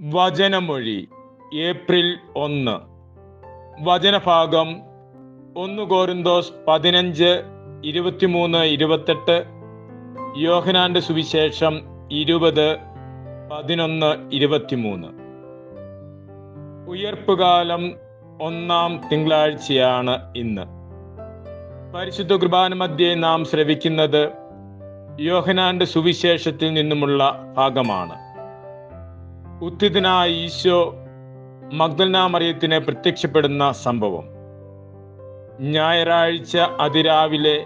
വചനമൊഴി April ഒന്ന്. വചനഭാഗം ഒന്ന് കോരിന്തോസ് പതിനഞ്ച് ഇരുപത്തിമൂന്ന് ഇരുപത്തെട്ട് യോഹനാന്റെ സുവിശേഷം ഇരുപത് പതിനൊന്ന് ഇരുപത്തിമൂന്ന്. ഉയർപ്പുകാലം ഒന്നാം തിങ്കളാഴ്ചയാണ് ഇന്ന്. പരിശുദ്ധ കുർബാന മധ്യേ നാം ശ്രവിക്കുന്നത് യോഹനാന്റെ സുവിശേഷത്തിൽ നിന്നുമുള്ള ഭാഗമാണ്. ഉത്തിതനായ ഈശോ മഗ്ദൽന മറിയത്തിന് പ്രത്യക്ഷപ്പെടുന്ന സംഭവം. ഞായറാഴ്ച അതിരാവിലെ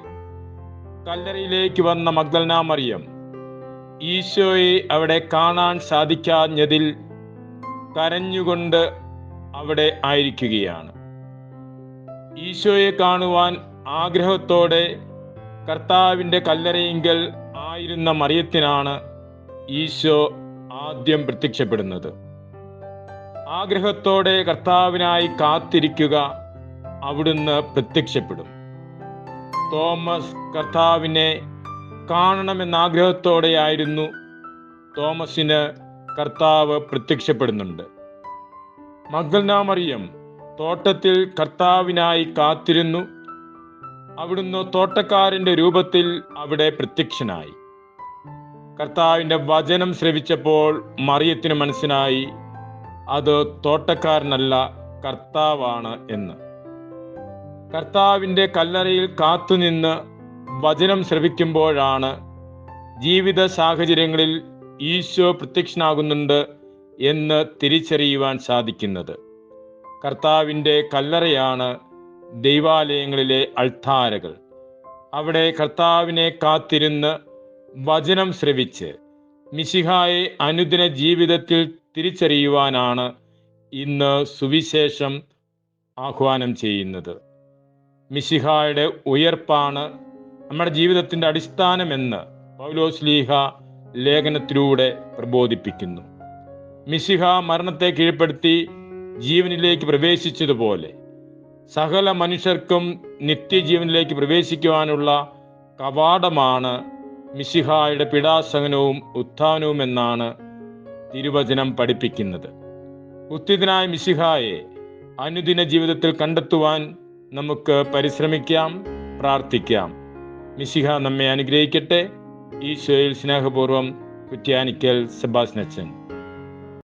കല്ലറയിലേക്ക് വന്ന മഗ്ദൽന മറിയം ഈശോയെ അവിടെ കാണാൻ സാധിക്കാഞ്ഞതിൽ കരഞ്ഞുകൊണ്ട് അവിടെ ആയിരിക്കുകയാണ്. ഈശോയെ കാണുവാൻ ആഗ്രഹത്തോടെ കർത്താവിന്റെ കല്ലറയിങ്കൽ ആയിരുന്ന മറിയത്തിനാണ് ഈശോ ആദ്യം പ്രത്യക്ഷപ്പെടുന്നത്. ആഗ്രഹത്തോടെ കർത്താവിനായി കാത്തിരിക്കുക അവിടുന്ന് പ്രത്യക്ഷപ്പെടും. തോമസ് കർത്താവിനെ കാണണമെന്ന ആഗ്രഹത്തോടെയായിരുന്നു തോമസിന് കർത്താവ് പ്രത്യക്ഷപ്പെടുന്നുണ്ട്. മഗ്ദൽനാമറിയം തോട്ടത്തിൽ കർത്താവിനായി കാത്തിരുന്നു. അവിടുന്ന് തോട്ടക്കാരന്റെ രൂപത്തിൽ അവിടെ പ്രത്യക്ഷനായി. കർത്താവിന്റെ വചനം ശ്രവിച്ചപ്പോൾ മറിയത്തിന് മനസ്സിലായി അത് തോട്ടക്കാരനല്ല കർത്താവാണ് എന്ന്. കർത്താവിന്റെ കല്ലറയിൽ കാത്തുനിന്ന് വചനം ശ്രവിക്കുമ്പോഴാണ് ജീവിത സാഹചര്യങ്ങളിൽ ഈശോ പ്രത്യക്ഷനാകുന്നുണ്ട് എന്ന് തിരിച്ചറിയുവാൻ സാധിക്കുന്നത്. കർത്താവിന്റെ കല്ലറയാണ് ദൈവാലയങ്ങളിലെ അൾത്താരകൾ. അവിടെ കർത്താവിനെ കാത്തിരുന്ന് വചനം ശ്രവിച്ച് മിശിഹായെ അനുദിന ജീവിതത്തിൽ തിരിച്ചറിയുവാനാണ് ഇന്ന് സുവിശേഷം ആഹ്വാനം ചെയ്യുന്നത്. മിശിഹായുടെ ഉയർപ്പാണ് നമ്മുടെ ജീവിതത്തിന്റെ അടിസ്ഥാനമെന്ന് പൗലോസ്ലീഹ ലേഖനത്തിലൂടെ പ്രബോധിപ്പിക്കുന്നു. മിശിഹ മരണത്തെ കീഴ്പ്പെടുത്തി ജീവനിലേക്ക് പ്രവേശിച്ചതുപോലെ സകല മനുഷ്യർക്കും നിത്യജീവനിലേക്ക് പ്രവേശിക്കുവാനുള്ള കവാടമാണ് മിശിഹായുടെ പിടാസഹനവും ഉത്ഥാനവും എന്നാണ് തിരുവചനം പഠിപ്പിക്കുന്നത്. ഉത്തിതനായ മിശിഹായെ അനുദിന ജീവിതത്തിൽ കണ്ടെത്തുവാൻ നമുക്ക് പരിശ്രമിക്കാം പ്രാർത്ഥിക്കാം. മിശിഹ നമ്മെ അനുഗ്രഹിക്കട്ടെ. ഈശോയിൽ സ്നേഹപൂർവം കുറ്റ്യാനിക്കൽ സെബാസ്നച്ചൻ